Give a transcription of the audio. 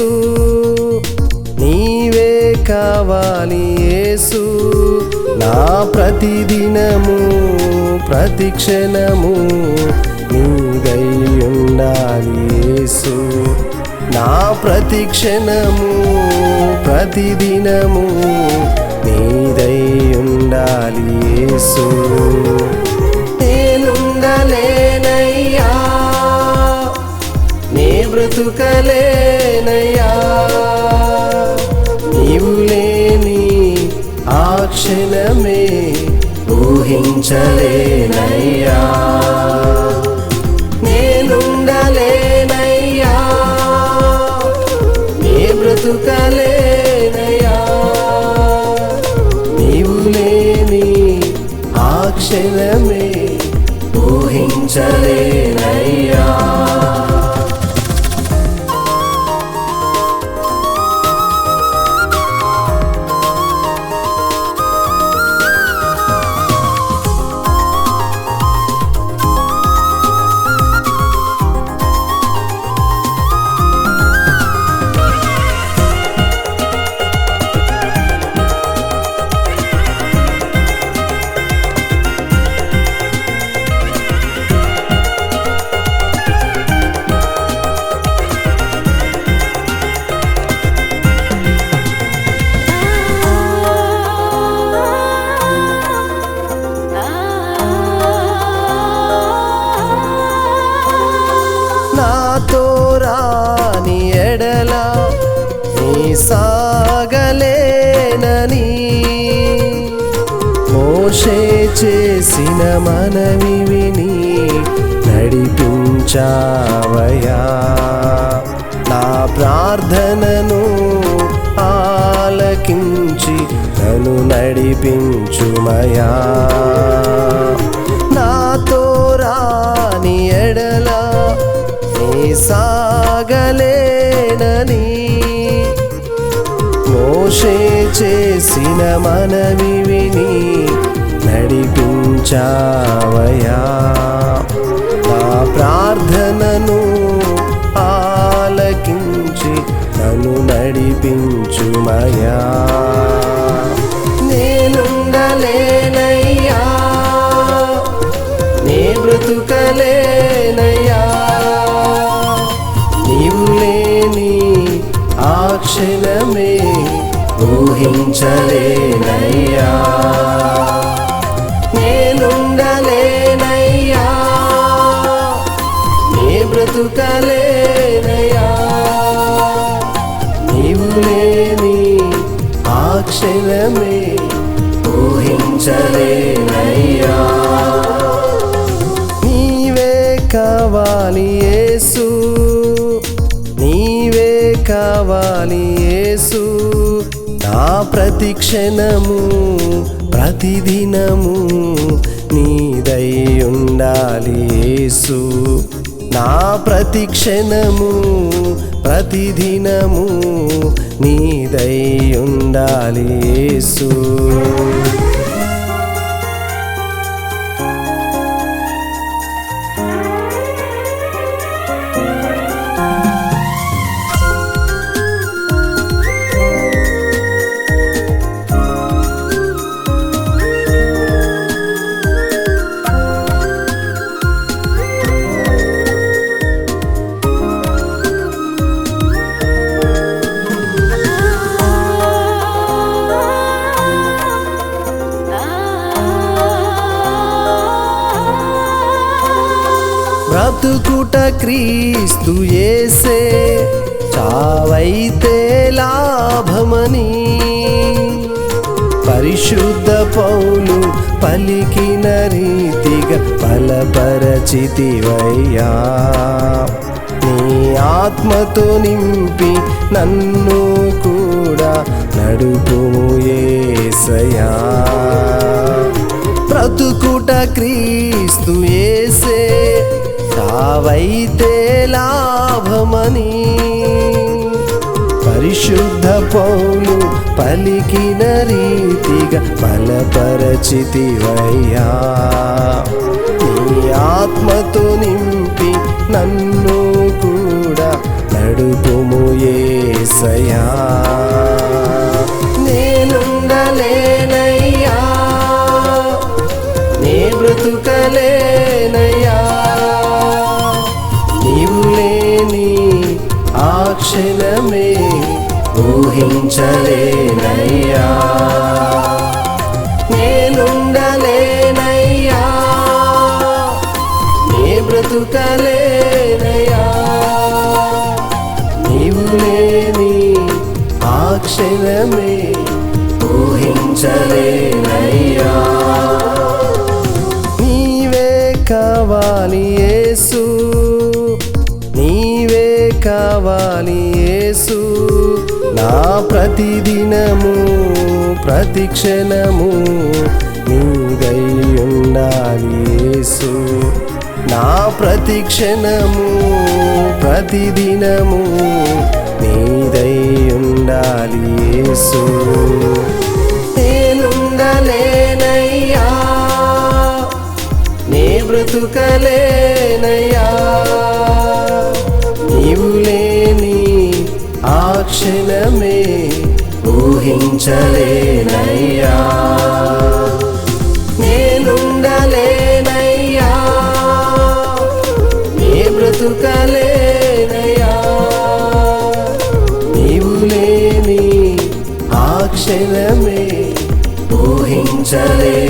యేసు. నీవే కావాలి యేసు. నా ప్రతిదినము ప్రతిక్షణము నీదై ఉండాలి యేసు. నా ప్రతిక్షణము ప్రతిదినము నీదై ఉండాలి యేసు. నేనుండలేనయ్యా నే బ్రతుకలే ఆ ఊహించలేనయ్యా. మోషే చేసిన మనవి విని నడిపించావయా నా ప్రార్థనను ఆలకించి నన్ను నడిపించుమయా నాతో రాని ఎడల నీ సాగలేనని మోషే చేసిన మనవి విని నడిపించావయా నా ప్రార్థనను ఆలకించి నన్ను నడిపించుమయా నేనుండలేనయ్యా. నే బ్రతుకలేనయ్యా. నీవు లేని ఆ క్షణమే ఊహించలేనయ్యా. కావాలి యేసు నా ప్రతి క్షణము ప్రతిదినము నీదై ఉండాలి యేసు. నా ప్రతి క్షణము ప్రతిదినము నీదై ఉండాలి యేసు. బ్రతుకుట క్రీస్తు ఏసే చావైతే లాభమని. పరిశుద్ధ పౌలు పలికిన రీతిగా బలపరచితివయ్యా. నీ ఆత్మతో నింపి నన్ను కూడా నడుపుము ఏసయా బ్రతుకుట క్రీస్తు ఏసే చావైతే లాభమని. పరిశుద్ధ పౌలు పలికిన రీతిగా బలపరచితివయ్యా. నీ ఆత్మతో నింపి నన్ను కూడా నడుపుము ఏసయా నేనుండలేనయ్యా. నే బ్రతుకలే ఆ క్షణమే ఊహించలేనయ్యా. నేనుండలేనయ్యా. నే బ్రతుకలేనయ్యా. నీవు లేని ఆ క్షణమే ఊహించలేనయ్యా. కావాలి యేసు. నా ప్రతిదినము ప్రతిక్షణము నీదై ఉండాలి యేసు. నా ప్రతిక్షణము ప్రతిదినము నీదై ఉండాలి యేసు. నేనుండలేనయ్యా. ఆ క్షణమే ఊహించలేనయ్యా. నేనుండలేనయ్యా. నీ బ్రతుకలేనయ్యా. నీవు లేని ఆ క్షణమే ఊహించలే